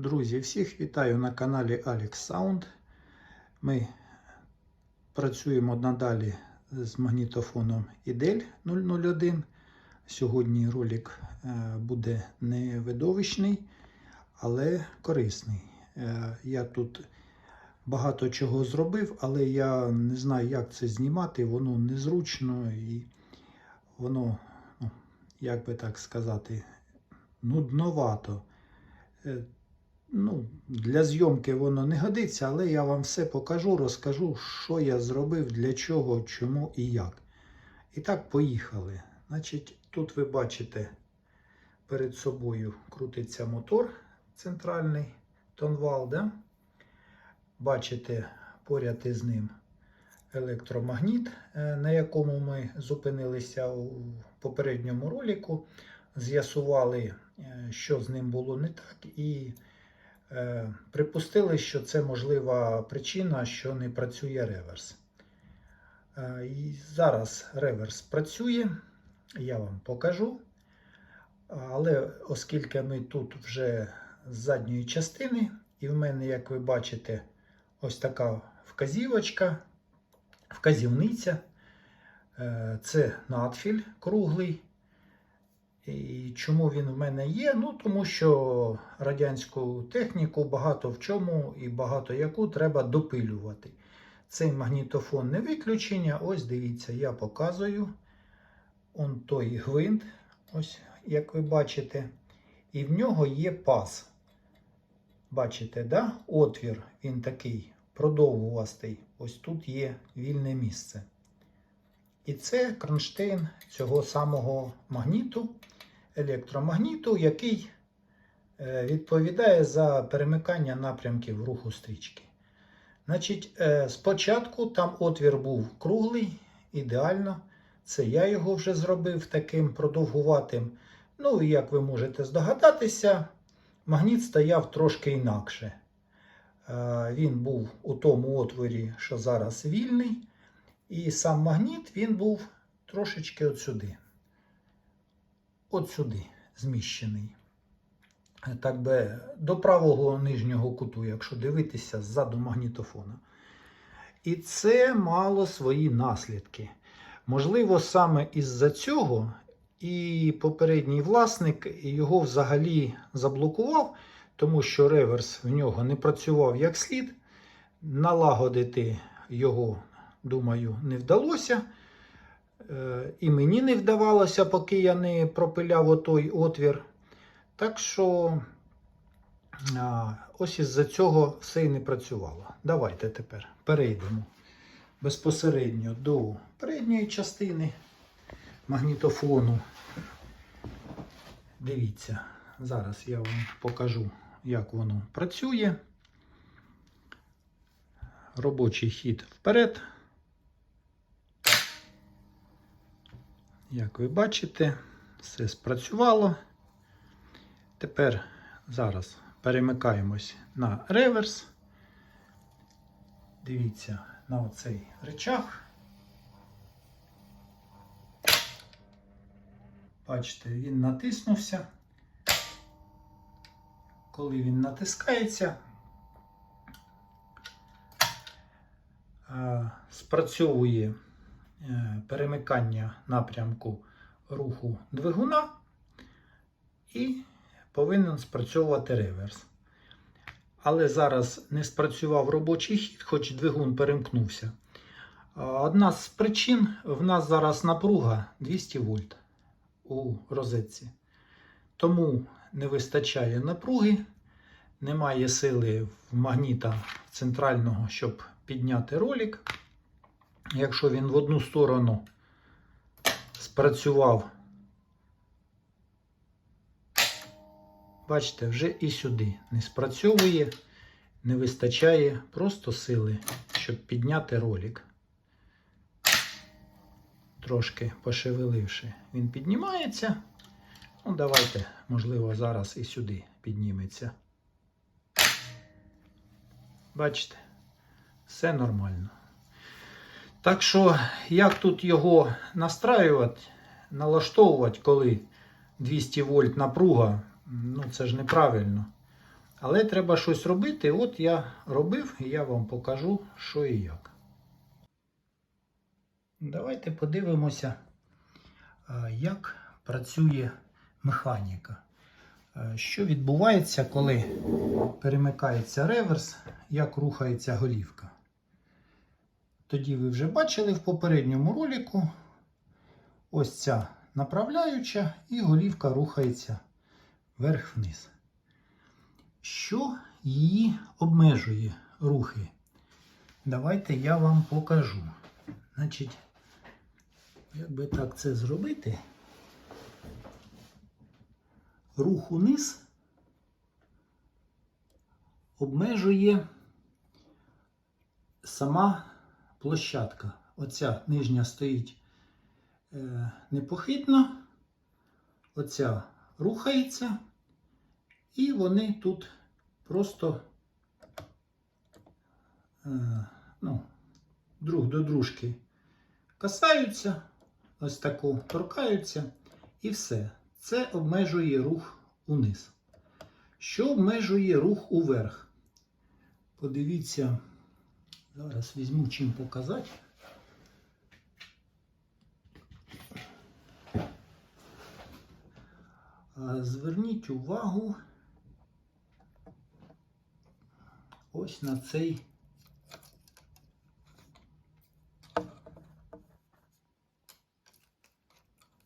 Друзі, всіх вітаю на каналі Alex Sound. Ми працюємо надалі з магнітофоном IDEL 001. Сьогодні ролик е, буде не видовищний, але корисний. Е, Я тут багато чого зробив, але я не знаю, як це знімати. Воно незручно і воно, ну, як би так сказати, нудновато. Ну, для зйомки воно не годиться, але я вам все покажу, розкажу, що я зробив, для чого, чому і як. І так, поїхали. Значить, тут ви бачите, перед собою крутиться мотор центральний тонвал. Бачите поряд із ним електромагніт, е, на якому ми зупинилися у попередньому ролику. З'ясували, е, що з ним було не так, і припустили, що це можлива причина, що не працює реверс. Е, і зараз реверс працює, я вам покажу. Але оскільки ми тут вже з задньої частини, і в мене, як ви бачите, ось така вказівочка, вказівниця. Е, Це надфіль круглий. І чому він в мене є? Ну, тому що радянську техніку багато в чому і багато яку треба допилювати. Цей магнітофон не виключення. Ось дивіться, я показую. Он той гвинт, ось як ви бачите. І в нього є паз. Бачите, да? отвір, він такий продовгувастий. Ось тут є вільне місце. І це кронштейн цього самого магніту, електромагніту, який е, відповідає за перемикання напрямків руху стрічки. Значить, е, спочатку там отвір був круглий, ідеально. Це я його вже зробив таким продовгуватим. Ну, і як ви можете здогадатися, магніт стояв трошки інакше. Е, Він був у тому отворі, що зараз вільний. І сам магніт він був трошечки от сюди. От сюди зміщений. Так би до правого нижнього куту, якщо дивитися ззаду магнітофона. І це мало свої наслідки. Можливо, саме із-за цього і попередній власник його взагалі заблокував, тому що реверс в нього не працював як слід. Налагодити його думаю, не вдалося. Е, І мені не вдавалося, поки я не пропиляв отой отвір. Так що ось із-за цього все і не працювало. Давайте тепер перейдемо безпосередньо до передньої частини магнітофону. Дивіться, зараз я вам покажу, як воно працює. Робочий хід вперед. Як ви бачите, все спрацювало. Тепер зараз перемикаємось на реверс. Дивіться на оцей речах. Бачите, він натиснувся. Коли він натискається, спрацьовує перемикання напрямку руху двигуна і повинен спрацьовувати реверс. Але зараз не спрацював робочий хід, хоч двигун перемкнувся. Одна з причин в нас зараз напруга 200 вольт у розетці. Тому не вистачає напруги, немає сили в магніта центрального, щоб підняти ролик. Якщо він в одну сторону спрацював, бачите, вже і сюди не спрацьовує, не вистачає просто сили, щоб підняти ролик. Трошки пошевеливши, він піднімається. Ну, давайте, можливо, зараз і сюди підніметься. Бачите, все нормально. Так що, як тут його настраювати, налаштовувати, коли 200 вольт напруга, ну це ж неправильно. Але треба щось робити. От я робив і я вам покажу, що і як. Давайте подивимося, як працює механіка. Е, Що відбувається, коли перемикається реверс, як рухається голівка. Тоді ви вже бачили в попередньому ролику ось ця направляюча і голівка рухається вверх-вниз. Що її обмежує рухи? Давайте я вам покажу. Значить, як би так це зробити? Рух униз обмежує сама площадка. Оця нижня стоїть е, непохитно, оця рухається, і вони тут просто е, ну, друг до дружки касаються, ось таку торкаються, і все. Це обмежує рух униз. Що обмежує рух уверх? Подивіться, зараз візьму чим показати. Зверніть увагу ось на цей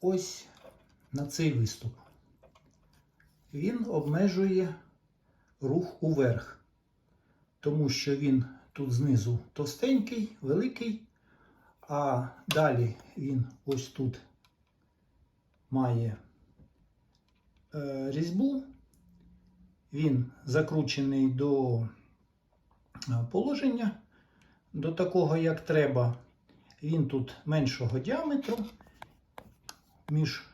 ось на цей виступ. Він обмежує рух уверх, тому що він тут знизу товстенький, великий, а далі він ось тут має е, різьбу, він закручений до е, положення, до такого, як треба. Він тут меншого діаметру, між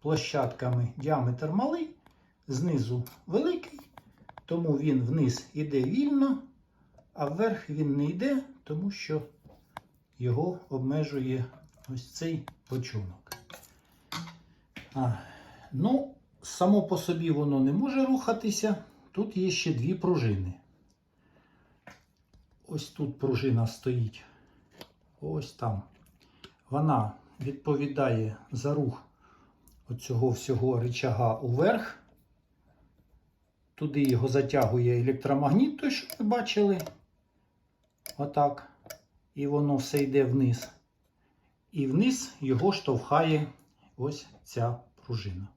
площадками діаметр малий, знизу великий, тому він вниз іде вільно, а вверх він не йде, тому що його обмежує ось цей бочонок. А, ну, само по собі воно не може рухатися. Тут є ще дві пружини. Ось тут пружина стоїть. Ось там. Вона відповідає за рух оцього всього рычага уверх. Туди його затягує електромагніт, той, що ви бачили. Отак. І воно все йде вниз. І вниз його штовхає ось ця пружина.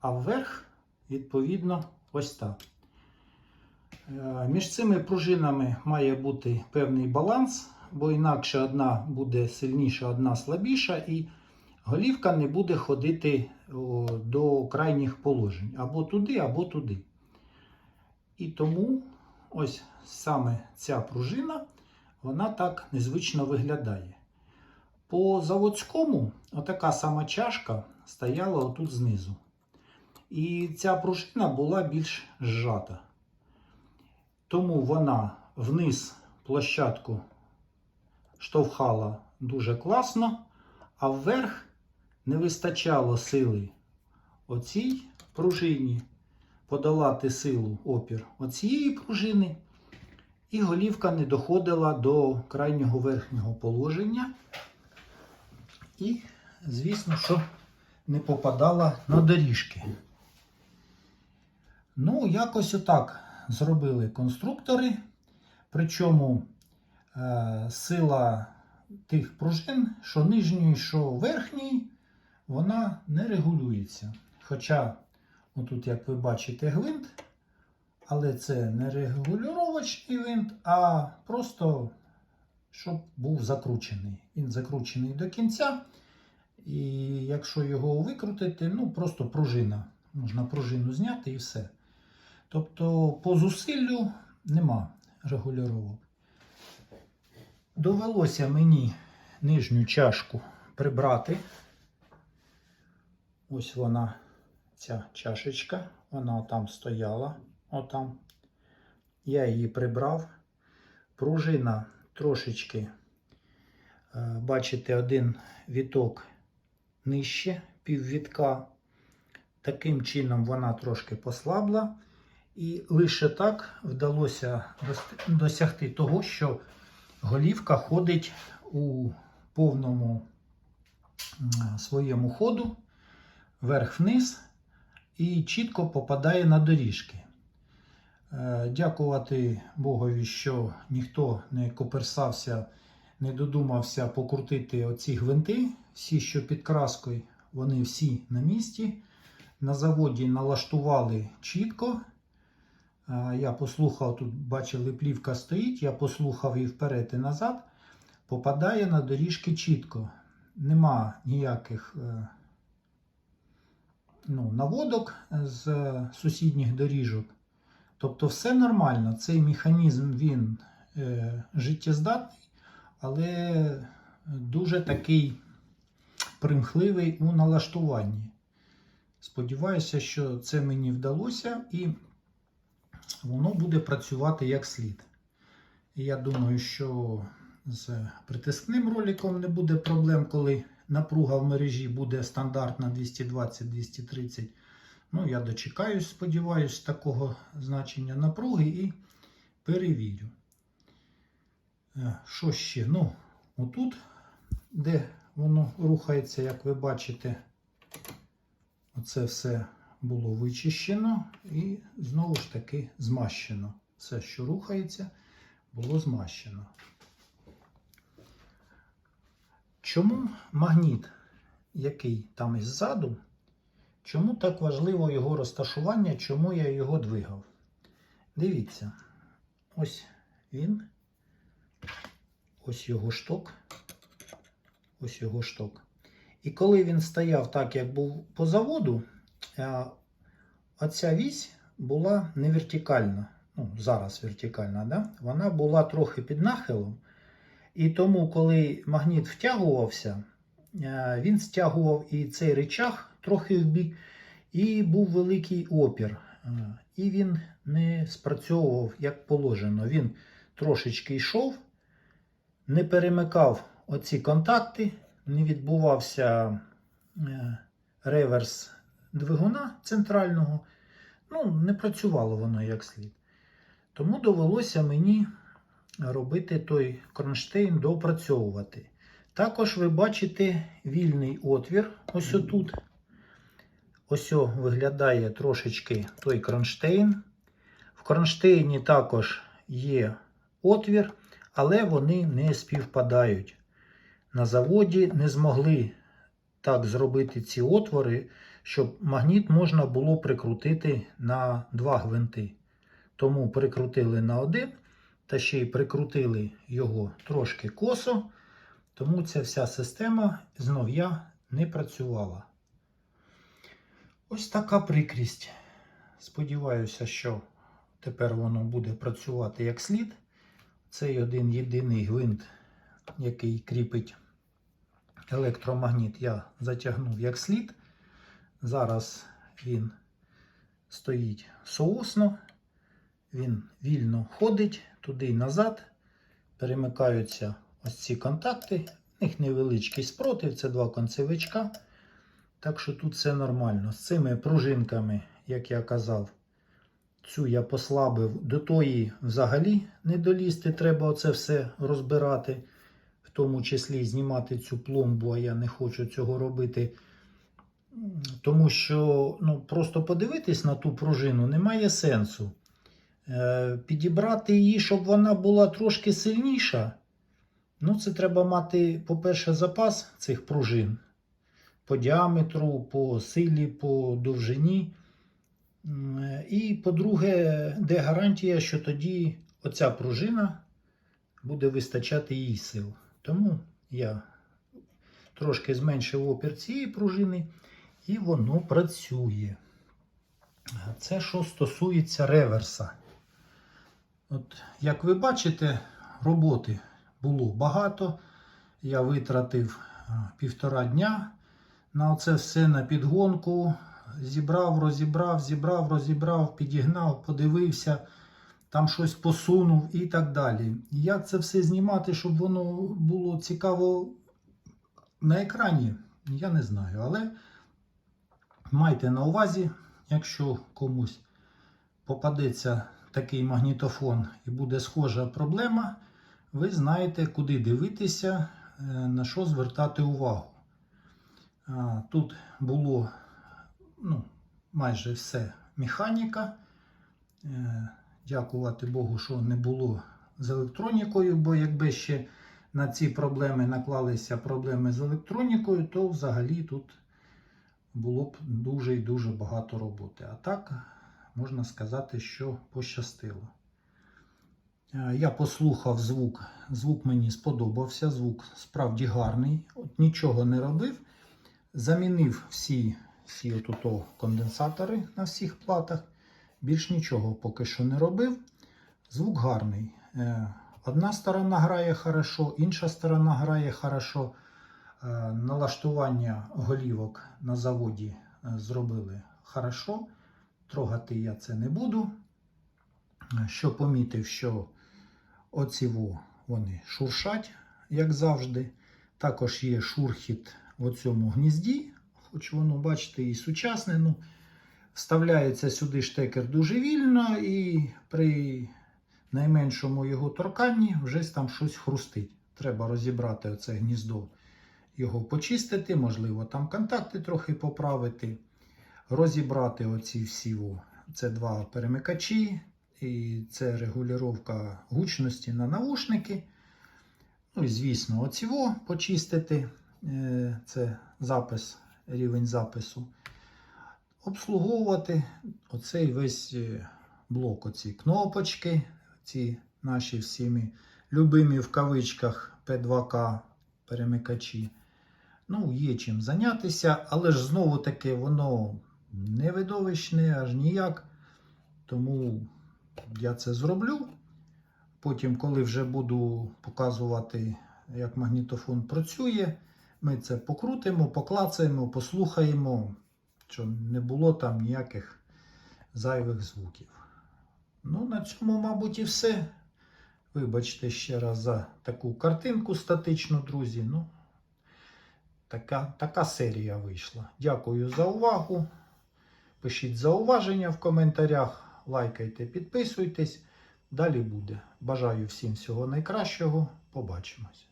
А вверх, відповідно, ось так. Е, Між цими пружинами має бути певний баланс, бо інакше одна буде сильніша, одна слабіша, і голівка не буде ходити до крайніх положень або туди, або туди. І тому ось саме ця пружина, вона так незвично виглядає. По заводському отака сама чашка стояла отут знизу. І ця пружина була більш зжата. Тому вона вниз площадку штовхала дуже класно, а вверх не вистачало сили оцій пружині подолати силу опір оцієї пружини, і голівка не доходила до крайнього верхнього положення. І, звісно, що не попадала на доріжки. Ну, якось отак зробили конструктори. Причому е, сила тих пружин, що нижньої, що верхньої, вона не регулюється. Хоча, отут, як ви бачите, гвинт, але це не регулювачний гвинт, а просто щоб був закручений. Він закручений до кінця. І якщо його викрутити, ну просто пружина. Можна пружину зняти і все. Тобто по зусиллю нема регулювання. Довелося мені нижню чашку прибрати. Ось вона, ця чашечка, вона там стояла. Отам. Я її прибрав. Пружина трошечки, е, бачите, один віток нижче, піввітка. Таким чином вона трошки послабла. І лише так вдалося досягти того, що голівка ходить у повному своєму ходу вверх-вниз і чітко попадає на доріжки. Е, Дякувати Богові, що ніхто не коперсався, не додумався покрутити оці гвинти, всі, що під краскою, вони всі на місці. На заводі налаштували чітко. Е, Я послухав, тут бачили, плівка стоїть, я послухав і вперед і назад. Попадає на доріжки чітко. Нема ніяких е, ну, наводок з е, сусідніх доріжок. Тобто все нормально. Цей механізм він е, життєздатний, але дуже такий примхливий у налаштуванні. Сподіваюся, що це мені вдалося і воно буде працювати як слід. Я думаю, що з притискним роликом не буде проблем, коли напруга в мережі буде стандартна 220-230. Ну, я дочекаюсь, сподіваюсь, такого значення напруги і перевірю. Е, Що ще? Ну, отут, де воно рухається, як ви бачите, оце все було вичищено і знову ж таки змащено. Все, що рухається, було змащено. Чому магніт, який там іззаду, чому так важливо його розташування, чому я його двигав? Дивіться, ось він, ось його шток, ось його шток. І коли він стояв так, як був по заводу, оця вісь була не вертикальна. Ну, зараз вертикальна, да? вона була трохи під нахилом. І тому, коли магніт втягувався, е, він стягував і цей речах трохи в бік, і був великий опір. Е, І він не спрацьовував як положено. Він трошечки йшов, не перемикав оці контакти, не відбувався е, реверс двигуна центрального. Ну, не працювало воно як слід. Тому довелося мені робити той кронштейн, допрацьовувати. Також ви бачите вільний отвір, ось отут. Ось виглядає трошечки той кронштейн. В кронштейні також є отвір, але вони не співпадають. На заводі не змогли так зробити ці отвори, щоб магніт можна було прикрутити на два гвинти. Тому прикрутили на один, та ще й прикрутили його трошки косо, тому ця вся система знов я не працювала. Ось така прикрість. Сподіваюся, що тепер воно буде працювати як слід. Цей один єдиний гвинт, який кріпить електромагніт, я затягнув як слід. Зараз він стоїть соосно, він вільно ходить туди й назад. Перемикаються ось ці контакти. В них невеличкий спротив, це два концевичка. Так що тут все нормально. З цими пружинками, як я казав, цю я послабив, до тої взагалі не долізти. Треба оце все розбирати, в тому числі знімати цю пломбу, а я не хочу цього робити. Тому що ну, просто подивитись на ту пружину немає сенсу. Е, підібрати її, щоб вона була трошки сильніша. Ну, це треба мати, по-перше, запас цих пружин по діаметру, по силі, по довжині. І, по-друге, де гарантія, що тоді оця пружина буде вистачати їй сил. Тому я трошки зменшив опір цієї пружини, і воно працює. Це що стосується реверса. От, як ви бачите, роботи було багато. Я витратив півтора дня на це все на підгонку. Зібрав, розібрав, зібрав, розібрав, підігнав, подивився, там щось посунув і так далі. Як це все знімати, щоб воно було цікаво на екрані, я не знаю. Але майте на увазі, якщо комусь попадеться такий магнітофон і буде схожа проблема, ви знаєте, куди дивитися, е, на що звертати увагу. Тут було ну, майже все механіка. Е, Дякувати Богу, що не було з електронікою, бо якби ще на ці проблеми наклалися проблеми з електронікою, то взагалі тут було б дуже і дуже багато роботи. А так, можна сказати, що пощастило. Е, Я послухав звук. Звук мені сподобався. Звук справді гарний. От нічого не робив. Замінив всі, всі отуто конденсатори на всіх платах. Більш нічого поки що не робив. Звук гарний. Е, Одна сторона грає хорошо, інша сторона грає хорошо. Е, Налаштування голівок на заводі зробили хорошо. Трогати я це не буду. Що помітив, що оціво вони шуршать, як завжди. Також є шурхіт в цьому гнізді, хоч воно, бачите, і сучасне. Ну, вставляється сюди штекер дуже вільно, і при найменшому його торканні вже там щось хрустить. Треба розібрати оце гніздо, його почистити, можливо, там контакти трохи поправити, розібрати оці всі. Це два перемикачі, і це регулювання гучності на наушники. Ну і, звісно, оціво почистити. Е, Це запис, рівень запису. Обслуговувати оцей весь е, блок, оці кнопочки, ці наші всіми любимі в кавичках P2K перемикачі. Ну, є чим зайнятися, але ж знову таки воно не видовищне, аж ніяк. Тому я це зроблю. Потім, коли вже буду показувати, як магнітофон працює, ми це покрутимо, поклацаємо, послухаємо, щоб не було там ніяких зайвих звуків. Ну, на цьому, мабуть, і все. Вибачте ще раз за таку картинку статичну, друзі. Ну, така, така серія вийшла. Дякую за увагу. Пишіть зауваження в коментарях, лайкайте, підписуйтесь. Далі буде. Бажаю всім всього найкращого. Побачимось.